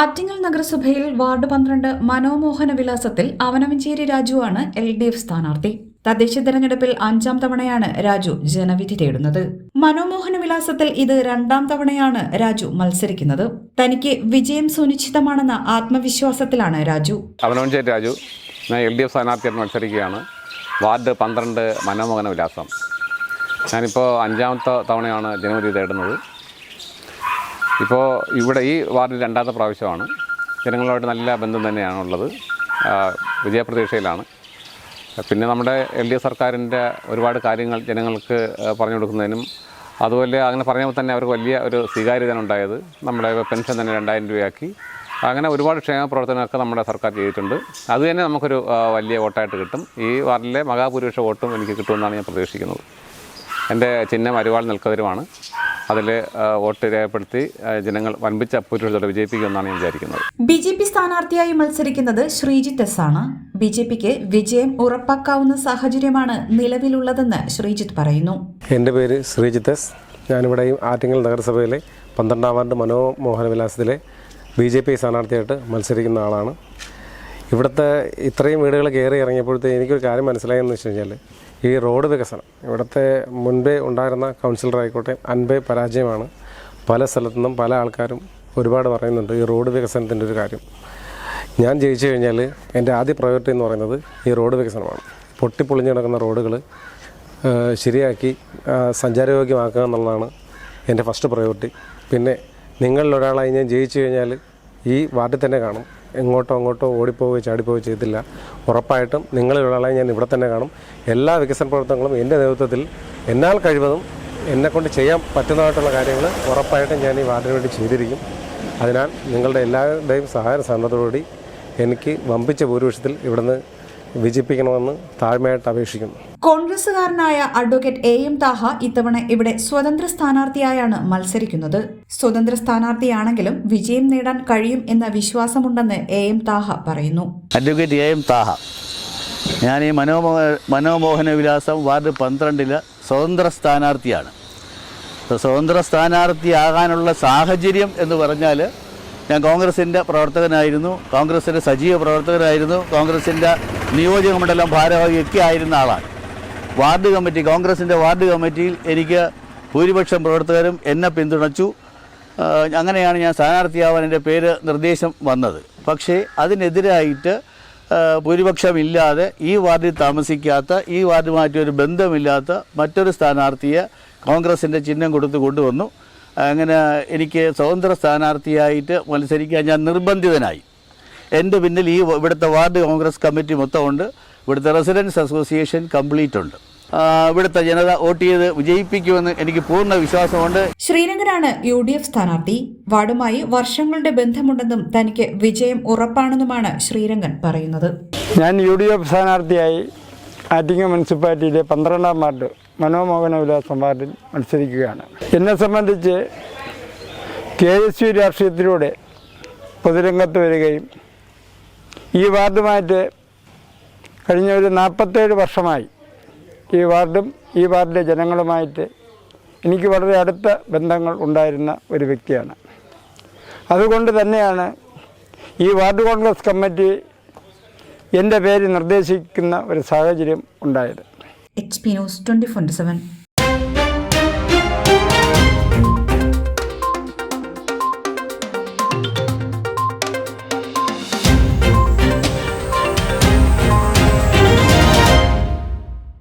ആറ്റിങ്ങൽ നഗരസഭയിൽ വാർഡ് പന്ത്രണ്ട് മനോമോഹന വിലാസത്തിൽ അവനവഞ്ചേരി രാജുവാണ് എൽ ഡി എഫ് സ്ഥാനാർത്ഥി. തദ്ദേശ തെരഞ്ഞെടുപ്പിൽ അഞ്ചാം തവണയാണ് രാജു ജനവിധി തേടുന്നത്. മനോമോഹന വിലാസത്തിൽ ഇത് രണ്ടാം തവണയാണ് രാജു മത്സരിക്കുന്നത്. തനിക്ക് വിജയം സുനിശ്ചിതമാണെന്ന ആത്മവിശ്വാസത്തിലാണ് രാജു. അവനമഞ്ചേരി രാജു ഞാൻ എൽ ഡി എഫ് സ്ഥാനാർത്ഥിയായിട്ട് മത്സരിക്കുകയാണ്. വാർഡ് പന്ത്രണ്ട് മനോമോഹന വിലാസം. ഞാനിപ്പോൾ അഞ്ചാമത്തെ തവണയാണ് ജനവിധി തേടുന്നത്. ഇപ്പോൾ ഇവിടെ ഈ വാർഡിൽ രണ്ടാമത്തെ പ്രാവശ്യമാണ്. ജനങ്ങളുമായിട്ട് നല്ല ബന്ധം തന്നെയാണുള്ളത്. വിജയപ്രതീക്ഷയിലാണ്. പിന്നെ നമ്മുടെ എൽ ഡി എഫ് സർക്കാരിന്റെ ഒരുപാട് കാര്യങ്ങൾ ജനങ്ങൾക്ക് പറഞ്ഞു കൊടുക്കുന്നതിനും അതുപോലെ അങ്ങനെ പറഞ്ഞപ്പോൾ തന്നെ അവർക്ക് വലിയ ഒരു സ്വീകാര്യത ഉണ്ടായത്. നമ്മുടെ പെൻഷൻ തന്നെ രണ്ടായിരം രൂപയാക്കി. അങ്ങനെ ഒരുപാട് ക്ഷേമ പ്രവർത്തനമൊക്കെ നമ്മുടെ സർക്കാർ ചെയ്തിട്ടുണ്ട്. അത് തന്നെ നമുക്കൊരു വലിയ വോട്ടായിട്ട് കിട്ടും. ഈ വാർഡിലെ മഹാഭൂരിപക്ഷ വോട്ടും എനിക്ക് കിട്ടുമെന്നാണ് ഞാൻ പ്രതീക്ഷിക്കുന്നത്. എന്റെ ചിഹ്നം അരുവാൾ നിൽക്കതിരുമാണ്. അതിൽ വോട്ട് രേഖപ്പെടുത്തി ജനങ്ങൾ വൻപിച്ച ഭൂരിപക്ഷത്തോടെ വിജയിപ്പിക്കുമെന്നാണ് ഞാൻ വിചാരിക്കുന്നത്. ബി ജെ പി സ്ഥാനാർത്ഥിയായി മത്സരിക്കുന്നത് ശ്രീജിത്ത് എസ് ആണ്. ബി ജെ പിക്ക് വിജയം ഉറപ്പാക്കാവുന്ന സാഹചര്യമാണ് നിലവിലുള്ളതെന്ന് ശ്രീജിത്ത് പറയുന്നു. എന്റെ പേര് ശ്രീജിത്ത് എസ്. ഞാനിവിടെ ആറ്റിങ്ങൽ നഗരസഭയിലെ പന്ത്രണ്ടാം വാർഡ് മനോമോഹന വിലാസത്തിലെ ബി ജെ പി സ്ഥാനാർത്ഥിയായിട്ട് മത്സരിക്കുന്ന ആളാണ്. ഇവിടുത്തെ ഇത്രയും വീടുകൾ കയറി ഇറങ്ങിയപ്പോഴത്തേക്ക് എനിക്കൊരു കാര്യം മനസ്സിലായെന്ന് വെച്ച് കഴിഞ്ഞാൽ ഈ റോഡ് വികസനം ഇവിടുത്തെ മുൻപേ ഉണ്ടായിരുന്ന കൗൺസിലർ ആയിക്കോട്ടെ അൻപേ പരാജയമാണ്. പല സ്ഥലത്തു നിന്നും പല ആൾക്കാരും ഒരുപാട് പറയുന്നുണ്ട് ഈ റോഡ് വികസനത്തിന്റെ ഒരു കാര്യം. ഞാൻ ജയിച്ചു കഴിഞ്ഞാൽ എന്റെ ആദ്യ പ്രയോറിറ്റി എന്ന് പറയുന്നത് ഈ റോഡ് വികസനമാണ്. പൊട്ടിപ്പൊളിഞ്ഞ് കിടക്കുന്ന റോഡുകൾ ശരിയാക്കി സഞ്ചാരയോഗ്യമാക്കുക എന്നുള്ളതാണ് എന്റെ ഫസ്റ്റ് പ്രയോറിറ്റി പിന്നെ നിങ്ങളിൽ ഒരാളായി ഞാൻ ജയിച്ചു കഴിഞ്ഞാൽ ഈ വാർഡിൽ തന്നെ കാണും. എങ്ങോട്ടോ അങ്ങോട്ടോ ഓടിപ്പോവുകയോ ചാടിപ്പോവുകയോ ചെയ്തില്ല. ഉറപ്പായിട്ടും നിങ്ങളിലുള്ള ഞാൻ ഇവിടെ തന്നെ കാണും. എല്ലാ വികസന പ്രവർത്തനങ്ങളും എന്റെ നേതൃത്വത്തിൽ എന്നാൽ കഴിവതും എന്നെക്കൊണ്ട് ചെയ്യാൻ പറ്റുന്നതായിട്ടുള്ള കാര്യങ്ങൾ ഉറപ്പായിട്ടും ഞാൻ ഈ വാർഡിന് വേണ്ടി ചെയ്തിരിക്കും. അതിനാൽ നിങ്ങളുടെ എല്ലാവരുടെയും സഹായ സന്നദ്ധത്തോടുകൂടി എനിക്ക് വമ്പിച്ച ഭൂരിപക്ഷത്തിൽ ഇവിടുന്ന് വിജയിപ്പിക്കണമെന്ന് താഴ്മയായിട്ട് അപേക്ഷിക്കുന്നു. കോൺഗ്രസുകാരനായ അഡ്വക്കേറ്റ് എ എം താഹ ഇത്തവണ ഇവിടെ സ്വതന്ത്ര സ്ഥാനാർത്ഥിയായാണ് മത്സരിക്കുന്നത്. സ്വതന്ത്ര സ്ഥാനാർത്ഥിയാണെങ്കിലും വിജയം നേടാൻ കഴിയും എന്ന വിശ്വാസമുണ്ടെന്ന് എ എം താഹ പറയുന്നു. അഡ്വക്കേറ്റ് എ എം താഹ ഞാൻ ഈ മനോമോഹ മനോമോഹന വിലാസം വാർഡ് പന്ത്രണ്ടിൽ സ്വതന്ത്ര സ്ഥാനാർത്ഥിയാണ്. സ്വതന്ത്ര സ്ഥാനാർത്ഥിയാകാനുള്ള സാഹചര്യം എന്ന് പറഞ്ഞാൽ ഞാൻ കോൺഗ്രസിന്റെ പ്രവർത്തകനായിരുന്നു കോൺഗ്രസിന്റെ സജീവ പ്രവർത്തകനായിരുന്നു കോൺഗ്രസിന്റെ നിയോജക മണ്ഡലം ഭാരവാഹിയൊക്കെ ആയിരുന്ന ആളാണ്. വാർഡ് കമ്മിറ്റി കോൺഗ്രസിന്റെ വാർഡ് കമ്മിറ്റിയിൽ എനിക്ക് ഭൂരിപക്ഷം പ്രവർത്തകരും എന്നെ പിന്തുണച്ചു. അങ്ങനെയാണ് ഞാൻ സ്ഥാനാർത്ഥിയാവാൻ എന്റെ പേര് നിർദ്ദേശം വന്നത്. പക്ഷേ അതിനെതിരായിട്ട് ഭൂരിപക്ഷമില്ലാതെ ഈ വാർഡിൽ താമസിക്കാത്ത ഈ വാർഡുമായിട്ട് ഒരു ബന്ധമില്ലാത്ത മറ്റൊരു സ്ഥാനാർത്ഥിയെ കോൺഗ്രസിന്റെ ചിഹ്നം കൊടുത്ത് കൊണ്ടുവന്നു. അങ്ങനെ എനിക്ക് സ്വതന്ത്ര സ്ഥാനാർത്ഥിയായിട്ട് മത്സരിക്കാൻ ഞാൻ നിർബന്ധിതനായി. എന്റെ പിന്നിൽ ഈ ഇവിടുത്തെ വാർഡ് കോൺഗ്രസ് കമ്മിറ്റി മൊത്തമുണ്ട്. ഇവിടുത്തെ റെസിഡൻസ് അസോസിയേഷൻ കംപ്ലീറ്റ് ഉണ്ട്. ഇവിടുത്തെ ജനത വോട്ട് ചെയ്ത് വിജയിപ്പിക്കുമെന്ന് എനിക്ക് പൂർണ വിശ്വാസമുണ്ട്. ശ്രീനഗറാണ് യു ഡി എഫ് സ്ഥാനാർത്ഥി. വാർഡുമായി വർഷങ്ങളുടെ ബന്ധമുണ്ടെന്നും തനിക്ക് വിജയം ഉറപ്പാണെന്നുമാണ് ശ്രീരംഗൻ പറയുന്നത്. ഞാൻ യു ഡി എഫ് സ്ഥാനാർത്ഥിയായി ആറ്റിങ്ങ മുനിസിപ്പാലിറ്റിയിലെ പന്ത്രണ്ടാം വാർഡ് മനോമോഹന വിലാസം വാർഡിൽ മത്സരിക്കുകയാണ്. എന്നെ സംബന്ധിച്ച് കെ എസ് യു രാഷ്ട്രീയത്തിലൂടെ പൊതുരംഗത്ത് വരികയും ഈ വാർഡുമായിട്ട് കഴിഞ്ഞ ഒരു നാൽപ്പത്തേഴ് വർഷമായി ഈ വാർഡും ഈ വാർഡിലെ ജനങ്ങളുമായിട്ട് എനിക്ക് വളരെ അടുത്ത ബന്ധങ്ങൾ ഉണ്ടായിരുന്ന ഒരു വ്യക്തിയാണ്. അതുകൊണ്ട് തന്നെയാണ് ഈ വാർഡ് കോൺഗ്രസ് കമ്മിറ്റി എന്റെ പേര് നിർദ്ദേശിക്കുന്ന ഒരു സാഹചര്യം ഉണ്ടായത്. H twenty news four seven